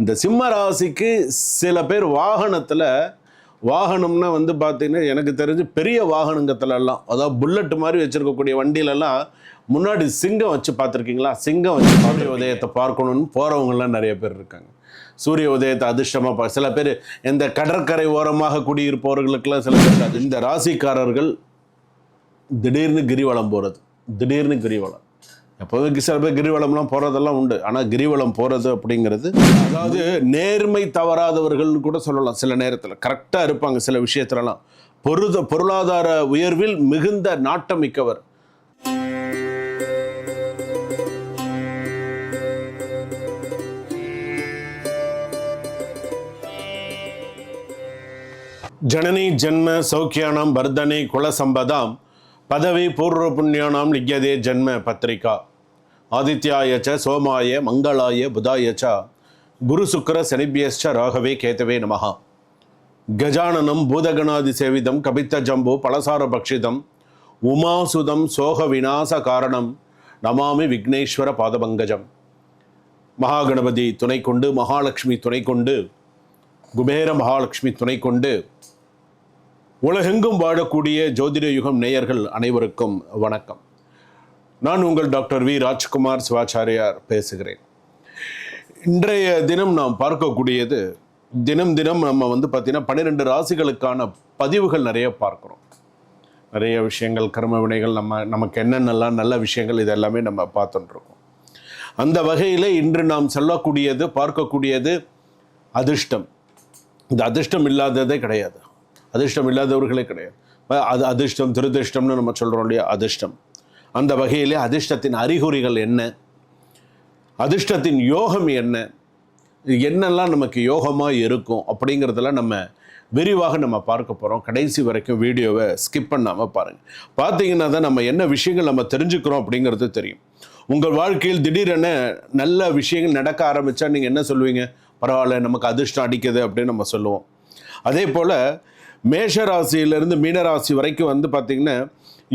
இந்த சிம்ம ராசிக்கு சில பேர் வாகனத்தில் வாகனம்னா வந்து பார்த்திங்கன்னா எனக்கு தெரிஞ்சு பெரிய வாகனங்கத்துலலாம் அதாவது புல்லட் மாதிரி வச்சுருக்கக்கூடிய வண்டியிலலாம் முன்னாடி சிங்கம் வச்சு பார்த்துருக்கீங்களா சிங்கம் வச்சு சூரிய உதயத்தை பார்க்கணும்னு போகிறவங்கலாம் நிறைய பேர் இருக்காங்க. சூரிய உதயத்தை அதிர்ஷ்டமாக பா சில பேர் இந்த கடற்கரை ஓரமாக குடியிருப்பவர்களுக்கெல்லாம் சில பேர் இந்த ராசிக்காரர்கள் திடீர்னு கிரிவலம் போகிறது திடீர்னு கிரிவலம். எப்போதும் சில பேர் கிரிவலம்லாம் போகிறதெல்லாம் உண்டு. ஆனால் கிரிவலம் போகிறது அப்படிங்கிறது அதாவது நேர்மை தவறாதவர்கள்னு கூட சொல்லலாம் சில நேரத்தில். கரெக்டாக இருப்பாங்க சில விஷயத்துலலாம். பொருத பொருளாதார உயர்வில் மிகுந்த நாட்டமிக்கவர். ஜனனி ஜென்ம சௌக்கியானாம் வர்தனை குலசம்பதாம் பதவி பூர்வ புண்ணியானாம் லிக்யதே ஜென்ம பத்திரிகா. ஆதித்யாய ச சோமாய மங்களாய புதாய ச குரு சுக்கர சனிபியஸ்ச ராகவே கேத்தவே நமகா கஜானனம் பூதகணாதி சேவிதம் கபித்த ஜம்பு பலசார பக்ஷிதம் உமாசுதம் சோக விநாச காரணம் நமாமி விக்னேஸ்வர பாதபங்கஜம். மகாகணபதி துணை கொண்டு மகாலட்சுமி துணை கொண்டு குபேர மகாலட்சுமி துணை கொண்டு உலகெங்கும் வாழக்கூடிய ஜோதிட யுகம் நேயர்கள் அனைவருக்கும் வணக்கம். நான் உங்கள் டாக்டர் வி. ராஜ்குமார் சிவாச்சாரியார் பேசுகிறேன். இன்றைய தினம் நாம் பார்க்கக்கூடியது தினம் தினம் நம்ம வந்து பார்த்தீங்கன்னா பன்னிரெண்டு ராசிகளுக்கான பதிவுகள் நிறைய பார்க்குறோம். நிறைய விஷயங்கள் கர்ம வினைகள் நம்ம நமக்கு என்னென்னலாம் நல்ல விஷயங்கள் இதெல்லாமே நம்ம பார்த்துட்டுருக்கோம் அந்த வகையில் இன்று நாம் சொல்லக்கூடியது பார்க்கக்கூடியது அதிர்ஷ்டம். இந்த அதிர்ஷ்டம் இல்லாததே கிடையாது. அதிர்ஷ்டம் இல்லாதவர்களே கிடையாது. அது அதிர்ஷ்டம் துரதிர்ஷ்டம்னு நம்ம சொல்கிறோம் இல்லையா? அதிர்ஷ்டம். அந்த வகையிலே அதிர்ஷ்டத்தின் அறிகுறிகள் என்ன? அதிர்ஷ்டத்தின் யோகம் என்ன? என்னெல்லாம் நமக்கு யோகமாக இருக்கும் அப்படிங்கிறதெல்லாம் நம்ம விரிவாக நம்ம பார்க்க போகிறோம் கடைசி வரைக்கும் வீடியோவை ஸ்கிப் பண்ணாமல் பாருங்கள் பார்த்தீங்கன்னா தான் நம்ம என்ன விஷயங்கள் நம்ம தெரிஞ்சுக்கிறோம் அப்படிங்கிறது தெரியும். உங்கள் வாழ்க்கையில் திடீரென நல்ல விஷயங்கள் நடக்க ஆரம்பித்தா நீங்கள் என்ன சொல்லுவீங்க? பரவாயில்ல நமக்கு அதிர்ஷ்டம் அடிக்குது அப்படின்னு நம்ம சொல்லுவோம். அதே போல் மேஷராசியிலேருந்து மீனராசி வரைக்கும் வந்து பார்த்திங்கன்னா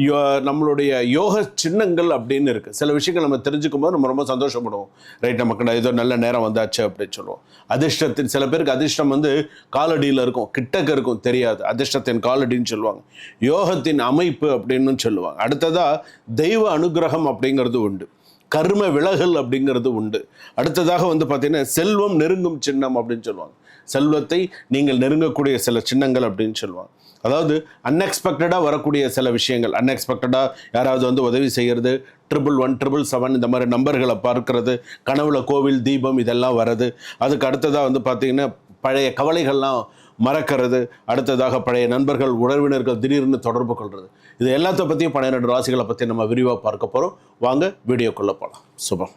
யோ நம்மளுடைய யோக சின்னங்கள் அப்படின்னு இருக்குது சில விஷயங்கள் நம்ம தெரிஞ்சுக்கும் போது நம்ம ரொம்ப சந்தோஷப்படுவோம். ரைட் நமக்கு ஏதோ நல்ல நேரம் வந்தாச்சு அப்படின்னு சொல்லுவோம். அதிர்ஷ்டத்தின் சில பேருக்கு அதிர்ஷ்டம் வந்து காலடியில் இருக்கும். கிட்டக்க இருக்கும் தெரியாது. அதிர்ஷ்டத்தின் காலடின்னு சொல்லுவாங்க. யோகத்தின் அமைப்பு அப்படின்னு சொல்லுவாங்க. அடுத்ததாக தெய்வ அனுகிரகம் அப்படிங்கிறது உண்டு. கர்ம விலகல் அப்படிங்கிறது உண்டு. அடுத்ததாக வந்து பார்த்தீங்கன்னா செல்வம் நெருங்கும் சின்னம் அப்படின்னு சொல்லுவாங்க. செல்வத்தை நீங்கள் நெருங்கக்கூடிய சில சின்னங்கள் அப்படின்னு சொல்லுவாங்க. அதாவது அன்எக்ஸ்பெக்டடாக வரக்கூடிய சில விஷயங்கள். அன்எக்ஸ்பெக்டடாக யாராவது வந்து உதவி செய்கிறது ட்ரிபிள் ஒன் ட்ரிபிள் செவன் இந்த மாதிரி நம்பர்களை பார்க்கறது கனவுல கோவில் தீபம் இதெல்லாம் வர்றது. அதுக்கு அடுத்ததாக வந்து பார்த்திங்கன்னா பழைய கவலைகள்லாம் மறக்கிறது. அடுத்ததாக பழைய நண்பர்கள் உறவினர்கள் திடீர்னு தொடர்பு கொள்வது இது எல்லாத்த பற்றியும் பன்னிரெண்டு ராசிகளை பற்றி நம்ம விரிவாக பார்க்க போகிறோம் வாங்க வீடியோக்குள்ளே போகலாம் சுபம்.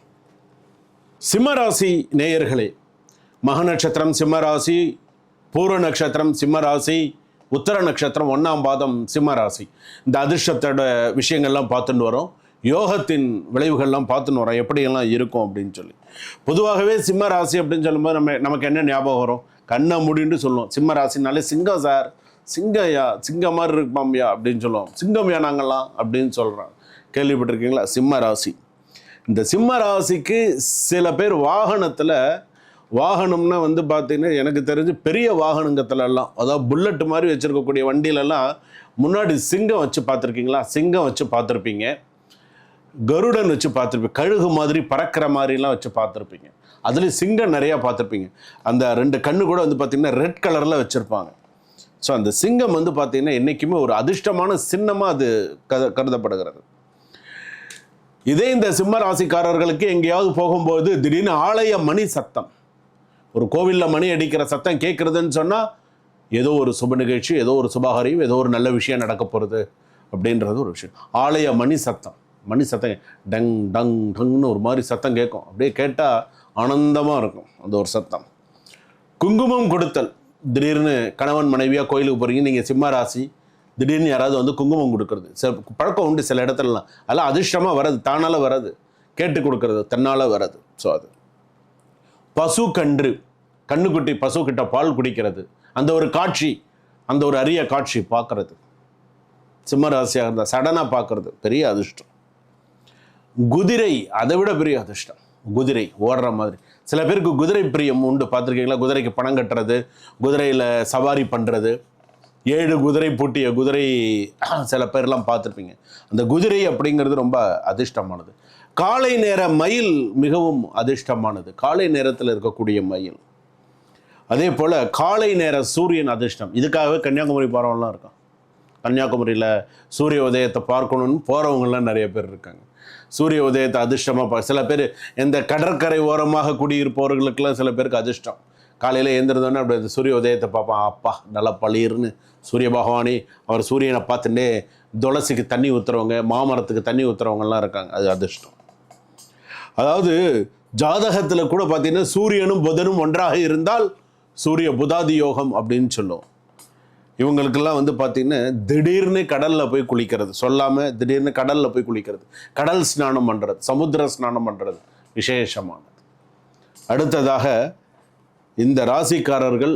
சிம்மராசி நேயர்களே மக நட்சத்திரம் சிம்மராசி பூர்வ நட்சத்திரம் சிம்மராசி உத்தர நட்சத்திரம் ஒன்றாம் பாதம் சிம்ம ராசி. இந்த அதிர்ஷ்டத்தோட விஷயங்கள்லாம் பார்த்துட்டு வரோம். யோகத்தின் விளைவுகள்லாம் பார்த்துன்னு வரோம். எப்படியெல்லாம் இருக்கும் அப்படின்னு சொல்லி. பொதுவாகவே சிம்ம ராசி அப்படின்னு சொல்லும்போது நம்ம நமக்கு என்ன ஞாபகம் வரும்? கண்ணை முடின்னு சொல்லுவோம். சிம்ம ராசினாலே சிங்கம் சார் சிங்கம்யா சிங்கம் மாதிரி இருப்பாம்யா அப்படின்னு சொல்லுவோம். சிங்கம்யா நாங்கள்லாம்? அப்படின்னு சொல்கிறோம் கேள்விப்பட்டிருக்கீங்களா? சிம்ம ராசி. இந்த சிம்ம ராசிக்கு சில பேர் வாகனத்தில் வாகனம்னா வந்து பார்த்தீங்கன்னா எனக்கு தெரிஞ்சு பெரிய வாகனங்கத்துலலாம் அதாவது புல்லட் மாதிரி வச்சுருக்கக்கூடிய வண்டியிலலாம் முன்னாடி சிங்கம் வச்சு பார்த்துருக்கீங்களா சிங்கம் வச்சு பார்த்துருப்பீங்க கருடன் வச்சு பார்த்துருப்பீங்க கழுகு மாதிரி பறக்கிற மாதிரிலாம் வச்சு பார்த்துருப்பீங்க அதுலேயும் சிங்கம் நிறையா பார்த்துருப்பீங்க அந்த ரெண்டு கண்ணு கூட வந்து பார்த்திங்கன்னா ரெட் கலரில் வச்சுருப்பாங்க. ஸோ அந்த சிங்கம் வந்து பார்த்தீங்கன்னா என்றைக்குமே ஒரு அதிர்ஷ்டமான சின்னமாக அது கரு கருதப்படுகிறது. இதே இந்த சிம்ம ராசிக்காரர்களுக்கு எங்கேயாவது போகும்போது திடீர்னு ஆலய மணி சத்தம். ஒரு கோவிலில் மணி அடிக்கிற சத்தம் கேட்குறதுன்னு சொன்னால் ஏதோ ஒரு சுப நிகழ்ச்சி ஏதோ ஒரு சுபகாரியம் ஏதோ ஒரு நல்ல விஷயம் நடக்க போகிறது அப்படின்றது ஒரு விஷயம். ஆலய மணி சத்தம். மணி சத்தம் டங் டங் டங்னு ஒரு மாதிரி சத்தம் கேட்கும். அப்படியே கேட்டால் ஆனந்தமாக இருக்கும் அந்த ஒரு சத்தம். குங்குமம் கொடுத்தல். திடீர்னு கணவன் மனைவியாக கோயிலுக்கு போகிறீங்க நீங்கள் சிம்ம ராசி திடீர்னு யாராவது வந்து குங்குமம் கொடுக்கறது. சில பழக்கம் உண்டு சில இடத்துலலாம். அதெல்லாம் அதிர்ஷ்டமாக வராது தானால வராது. கேட்டு கொடுக்கறது தன்னால் வராது. ஸோ அது. பசு கன்று கண்ணுக்குட்டி பசு கிட்ட பால் குடிக்கிறது. அந்த ஒரு காட்சி அந்த ஒரு அரிய காட்சி பார்க்கறது. சிம்மராசியாக இருந்தால் சடனாக பார்க்கறது. பெரிய அதிர்ஷ்டம். குதிரை அதை விட பெரிய அதிர்ஷ்டம். குதிரை ஓடுற மாதிரி. சில பேருக்கு குதிரை பிரியம் உண்டு. பார்த்துருக்கீங்களா? குதிரைக்கு பணம் கட்டுறது குதிரையில் சவாரி பண்ணுறது ஏழு குதிரை பூட்டிய குதிரை சில பேர்லாம் பார்த்துருப்பீங்க. அந்த குதிரை அப்படிங்கிறது ரொம்ப அதிர்ஷ்டமானது. காலை நேர மயில் மிகவும் அதிர்ஷ்டமானது. காலை நேரத்தில் இருக்கக்கூடிய மயில். அதே போல் காலை நேர சூரியன் அதிர்ஷ்டம். இதுக்காகவே கன்னியாகுமரி போகிறவங்களாம் இருக்கும். கன்னியாகுமரியில் சூரிய உதயத்தை பார்க்கணும்னு போகிறவங்களாம் நிறைய பேர் இருக்காங்க. சூரிய உதயத்தை அதிர்ஷ்டமாக பா சில பேர் இந்த கடற்கரை ஓரமாக குடியிருப்பவர்களுக்கெல்லாம் சில பேருக்கு அதிர்ஷ்டம். காலையில் எழுந்திருந்தோன்னே அப்படி அந்த சூரிய உதயத்தை பார்ப்பான் அப்பா நல்லா பளிர்னு சூரிய பகவானே அவர் சூரியனை பார்த்துட்டே துளசிக்கு தண்ணி ஊற்றுறவங்க மாமரத்துக்கு தண்ணி ஊற்றுறவங்கலாம் இருக்காங்க. அது அதிர்ஷ்டம். அதாவது ஜாதகத்தில் கூட பார்த்தீங்கன்னா சூரியனும் புதனும் ஒன்றாக இருந்தால் சூரிய புதாதி யோகம் அப்படின்னு சொல்லுவோம். இவங்களுக்கெல்லாம் வந்து பார்த்தீங்கன்னா திடீர்னு கடலில் போய் குளிக்கிறது சொல்லாமல் திடீர்னு கடலில் போய் குளிக்கிறது கடல் ஸ்நானம் பண்ணுறது சமுத்திர ஸ்நானம் பண்ணுறது விசேஷமானது. அடுத்ததாக இந்த ராசிக்காரர்கள்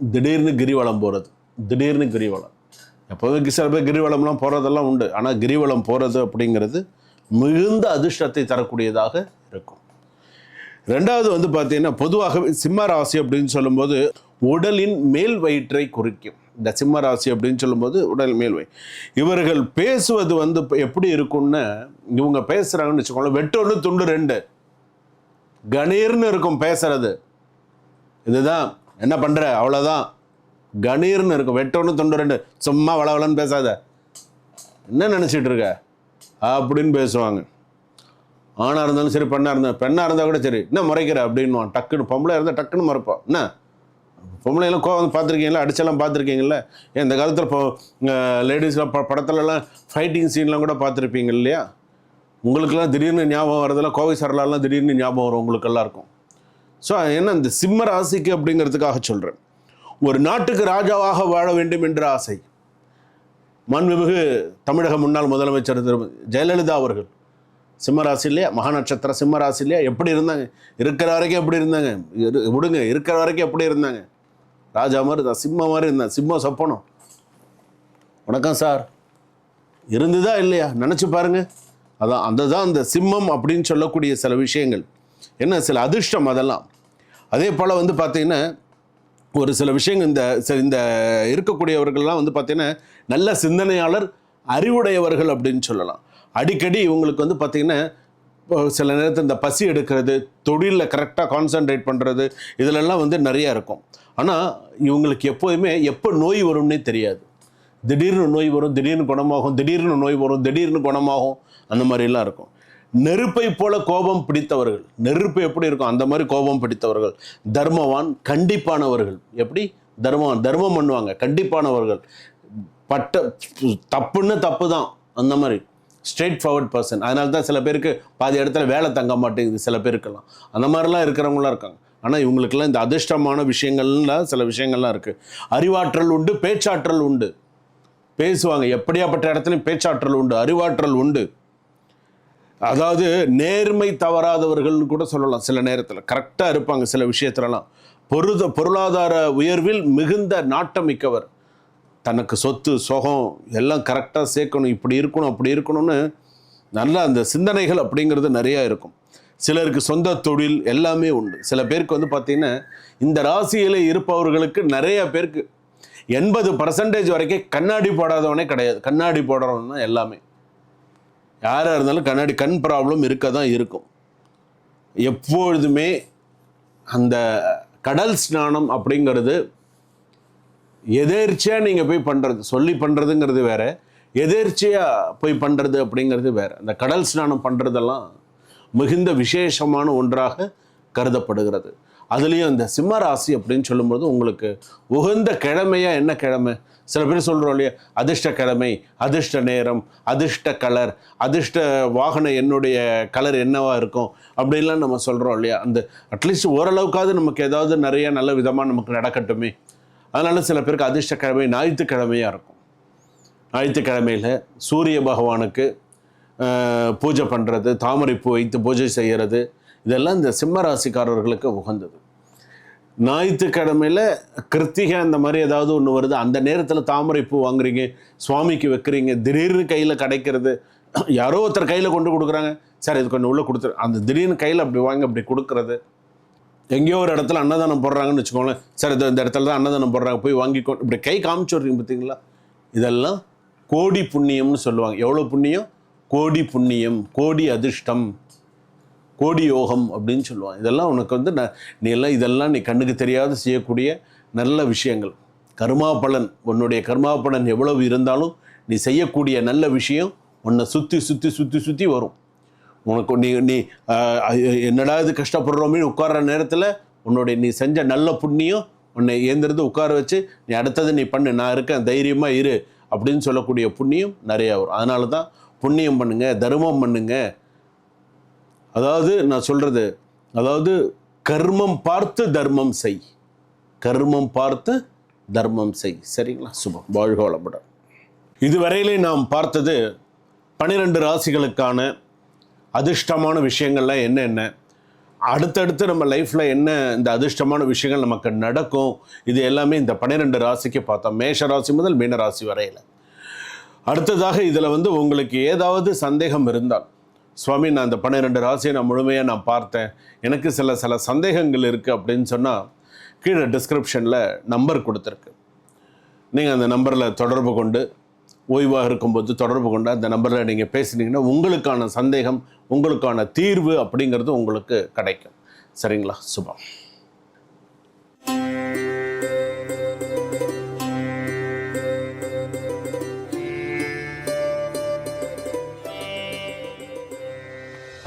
திடீர்னு கிரிவலம் போகிறது திடீர்னு கிரிவலம். எப்போதும் சில பேர் கிரிவலம்லாம் போகிறதெல்லாம் உண்டு. ஆனால் கிரிவலம் போகிறது அப்படிங்கிறது மிகுந்த அதிர்ஷ்டத்தை தரக்கூடியதாக இருக்கும். ரெண்டாவது வந்து பார்த்தீங்கன்னா பொதுவாகவே சிம்ம ராசி அப்படின்னு சொல்லும்போது உடலின் மேல் வயிற்றை குறிக்கும். இந்த சிம்ம ராசி அப்படின்னு சொல்லும்போது உடல் மேல் வயிறு. இவர்கள் பேசுவது வந்து எப்படி இருக்கும்னு இவங்க பேசுகிறாங்கன்னு வச்சுக்கோங்களேன் வெட்டொன்று துண்டு ரெண்டு. கணீர்னு இருக்கும் பேசுறது. இதுதான் என்ன பண்ணுற அவ்வளோதான் கணீர்னு இருக்கும் வெட்டொன்று துண்டு ரெண்டு. சும்மா வளவலன்னு பேசாத. என்ன நினச்சிட்டு இருக்க? அப்படின்னு பேசுவாங்க. ஆணாக இருந்தாலும் சரி பெண்ணாக இருந்தாலும் பெண்ணாக இருந்தால் கூட சரி. என்ன முறைக்கிற அப்படின்வான் டக்குன்னு பொம்பளை இருந்தால் டக்குன்னு மறைப்பான். என்ன? பொம்பளைலாம் கோவம் பார்த்துருக்கீங்களா? அடிச்செல்லாம் பார்த்துருக்கீங்களா? ஏன் இந்த காலத்தில் இப்போ லேடிஸ்லாம் ப படத்துலலாம் ஃபைட்டிங் சீன்லாம் கூட பார்த்துருப்பீங்க இல்லையா? உங்களுக்கெல்லாம் திடீர்னு ஞாபகம் வரதெல்லாம் கோவை சரலாலாம் திடீர்னு ஞாபகம் வரும் உங்களுக்கெல்லாம் இருக்கும் ஸோ என்ன இந்த சிம்ம ராசிக்கு அப்படிங்கிறதுக்காக சொல்கிறேன் ஒரு நாட்டுக்கு ராஜாவாக வாழ வேண்டும் என்ற ஆசை. மாண்புமிகு தமிழக முன்னாள் முதலமைச்சர் திரு ஜெயலலிதா அவர்கள். சிம்ம மகாநட்சத்திர இல்லையா மகா நட்சத்திர எப்படி இருந்தாங்க? இருக்கிற வரைக்கும் எப்படி இருந்தாங்க? இரு- விடுங்க இருக்கிற வரைக்கும் எப்படி இருந்தாங்க? ராஜா மாதிரி இருந்தான் சிம்ம மாதிரி இருந்தான் சிம்மம் சொப்பனம். வணக்கம் சார். இருந்துதா இல்லையா? நினச்சி பாருங்க. அதான் அந்த தான் அந்த சிம்மம் அப்படின்னு சொல்லக்கூடிய சில விஷயங்கள். என்ன சில அதிர்ஷ்டம் அதெல்லாம். அதே போல் வந்து பார்த்திங்கன்னா ஒரு சில விஷயங்கள் இந்த ச- இந்த இருக்கக்கூடியவர்கள்லாம் வந்து பார்த்திங்கன்னா நல்ல சிந்தனையாளர் அறிவுடையவர்கள் அப்படின்னு சொல்லலாம். அடிக்கடி இவங்களுக்கு வந்து பார்த்திங்கன்னா இப்போ சில நேரத்தில் இந்த பசி எடுக்கிறது தொழிலில் கரெக்டாக கான்சென்ட்ரேட் பண்ணுறது இதிலெல்லாம் வந்து நிறையா இருக்கும். ஆனால் இவங்களுக்கு எப்போதுமே எப்போ நோய் வரும்னே தெரியாது. திடீர்னு நோய் வரும் திடீர்னு குணமாகும் திடீர்னு நோய் வரும் திடீர்னு குணமாகும் அந்த மாதிரிலாம் இருக்கும். நெருப்பை போல கோபம் பிடித்தவர்கள் நெருப்பு எப்படி இருக்கும் அந்த மாதிரி கோபம் பிடித்தவர்கள். தர்மவான் கண்டிப்பானவர்கள். எப்படி? தர்மவான் தர்மம் பண்ணுவாங்க கண்டிப்பானவர்கள். பட்ட தப்புன்னு தப்பு தான் அந்த மாதிரி. ஸ்ட்ரெயிட் ஃபார்வர்ட் பர்சன் அதனால தான் சில பேருக்கு பாதி இடத்துல வேலை தங்க மாட்டேங்குது சில பேருக்கெல்லாம். அந்த மாதிரிலாம் இருக்கிறவங்களாம் இருக்காங்க. ஆனால் இவங்களுக்கெல்லாம் இந்த அதிர்ஷ்டமான விஷயங்கள்லாம் சில விஷயங்கள்லாம் இருக்குது அறிவாற்றல் உண்டு பேச்சாற்றல் உண்டு. பேசுவாங்க. எப்படியாப்பட்ட இடத்துலையும் பேச்சாற்றல் உண்டு அறிவாற்றல் உண்டு. அதாவது நேர்மை தவறாதவர்கள்னு கூட சொல்லலாம் சில நேரத்தில். கரெக்டாக இருப்பாங்க சில விஷயத்துலலாம். பொருத பொருளாதார உயர்வில் மிகுந்த நாட்டமிக்கவர். தனக்கு சொத்து சுகம் எல்லாம் கரெக்டாக சேர்க்கணும் இப்படி இருக்கணும் அப்படி இருக்கணும்னு நல்ல அந்த சிந்தனைகள் அப்படிங்கிறது நிறையா இருக்கும். சிலருக்கு சொந்த தொழில் எல்லாமே உண்டு. சில பேருக்கு வந்து பார்த்திங்கன்னா இந்த ராசியில் இருப்பவர்களுக்கு நிறைய பேருக்கு எண்பது பர்சன்டேஜ் வரைக்கும் கண்ணாடி போடாதவனே கிடையாது. கண்ணாடி போடுறவன் தான் எல்லாமே. யாராக இருந்தாலும் கண்ணாடி கண் ப்ராப்ளம் இருக்க தான் இருக்கும். எப்பொழுதுமே அந்த கடல் ஸ்நானம் அப்படிங்கிறது எதேர்ச்சியாக நீங்கள் போய் பண்ணுறது சொல்லி பண்ணுறதுங்கிறது வேறு. எதேர்ச்சியாக போய் பண்ணுறது அப்படிங்கிறது வேற. அந்த கடல் ஸ்நானம் பண்ணுறதெல்லாம் மிகுந்த விசேஷமான ஒன்றாக கருதப்படுகிறது. அதுலேயும் இந்த சிம்ம ராசி அப்படின்னு சொல்லும்போது உங்களுக்கு உகந்த கிழமையா என்ன கிழமை? சில பேர் சொல்கிறோம் இல்லையா? அதிர்ஷ்ட கிழமை அதிர்ஷ்ட நேரம் அதிர்ஷ்ட கலர் அதிர்ஷ்ட வாகனம் என்னுடைய கலர் என்னவாக இருக்கும் அப்படின்லாம் நம்ம சொல்கிறோம் இல்லையா? அந்த அட்லீஸ்ட் ஓரளவுக்காவது நமக்கு ஏதாவது நிறைய நல்ல விதமாக நமக்கு நடக்கட்டுமே. அதனால் சில பேருக்கு அதிர்ஷ்ட கிழமை ஞாயிற்றுக்கிழமையாக இருக்கும். ஞாயிற்றுக்கிழமையில் சூரிய பகவானுக்கு பூஜை பண்ணுறது தாமரைப்பூ வைத்து பூஜை செய்கிறது இதெல்லாம் இந்த சிம்ம ராசிக்காரர்களுக்கு உகந்தது. ஞாயிற்றுக்கிழமையில் கிருத்திகை அந்த மாதிரி ஏதாவது ஒன்று வருது அந்த நேரத்தில் தாமரைப்பூ வாங்குறீங்க சுவாமிக்கு வைக்கிறீங்க திடீர்னு கையில் கிடைக்கிறது யாரோ ஒருத்தர் கையில் கொண்டு கொடுக்குறாங்க சார் இது கொஞ்சம் உள்ளே கொடுத்துரு அந்த திடீர்னு கையில் அப்படி வாங்கி அப்படி கொடுக்குறது எங்கேயோ ஒரு இடத்துல அன்னதானம் போடுறாங்கன்னு வச்சுக்கோங்களேன். சார் இது இந்த இடத்துல தான் அன்னதானம் போடுறாங்க போய் வாங்கிக்கோ இப்படி கை காமிச்சு விட்றீங்க பார்த்தீங்களா? இதெல்லாம் கோடி புண்ணியம்னு சொல்லுவாங்க. எவ்வளோ புண்ணியம்? கோடி புண்ணியம் கோடி அதிர்ஷ்டம் கோடி யோகம் அப்படின்னு சொல்லுவாங்க. இதெல்லாம் உனக்கு வந்து ந- நீ எல்லாம் இதெல்லாம் நீ கண்ணுக்கு தெரியாத செய்யக்கூடிய நல்ல விஷயங்கள். கர்மா பலன் உன்னுடைய கர்மா பலன் எவ்வளவு இருந்தாலும் நீ செய்யக்கூடிய நல்ல விஷயம் உன்னை சுற்றி சுற்றி சுற்றி சுற்றி வரும். உனக்கு நீ நீ என்னடா இது கஷ்டப்படுறோமேனு உட்கார்ற நேரத்தில் உன்னுடைய நீ செஞ்ச நல்ல புண்ணியம் உன்னை ஏந்திருந்து உட்கார வச்சு நீ அடுத்தது நீ பண்ணு நான் இருக்கேன் தைரியமாக இரு அப்படின்னு சொல்லக்கூடிய புண்ணியம் நிறையா வரும். அதனால தான் புண்ணியம் பண்ணுங்கள் தர்மம் பண்ணுங்கள் அதாவது நான் சொல்கிறது அதாவது கர்மம் பார்த்து தர்மம் செய். கர்மம் பார்த்து தர்மம் செய். சரிங்களா? சுபம். வாழ்க வளமுடன். இதுவரையிலே நாம் பார்த்தது பனிரெண்டு ராசிகளுக்கான அதிர்ஷ்டமான விஷயங்கள்லாம் என்னென்ன அடுத்தடுத்து நம்ம லைஃப்பில் என்ன இந்த அதிர்ஷ்டமான விஷயங்கள் நமக்கு நடக்கும்? இது எல்லாமே இந்த பன்னிரெண்டு ராசிக்கு பார்த்தோம் மேஷ ராசி முதல் மீன ராசி வரையில். அடுத்ததாக இதில் வந்து உங்களுக்கு ஏதாவது சந்தேகம் இருந்தால் சுவாமி நான் இந்த பன்னிரெண்டு ராசியை நான் முழுமையாக நான் பார்த்தேன். எனக்கு சில சில சந்தேகங்கள் இருக்குது அப்படின்னு சொன்னால் கீழே டிஸ்கிரிப்ஷனில் நம்பர் கொடுத்துருக்கு. நீங்கள் அந்த நம்பரில் தொடர்பு கொண்டு ஓய்வாக இருக்கும்போது தொடர்பு கொண்டு அந்த நம்பரில் நீங்கள் பேசினீங்கன்னா உங்களுக்கான சந்தேகம் உங்களுக்கான தீர்வு அப்படிங்கிறது உங்களுக்கு கிடைக்கும். சரிங்களா? சுபம்.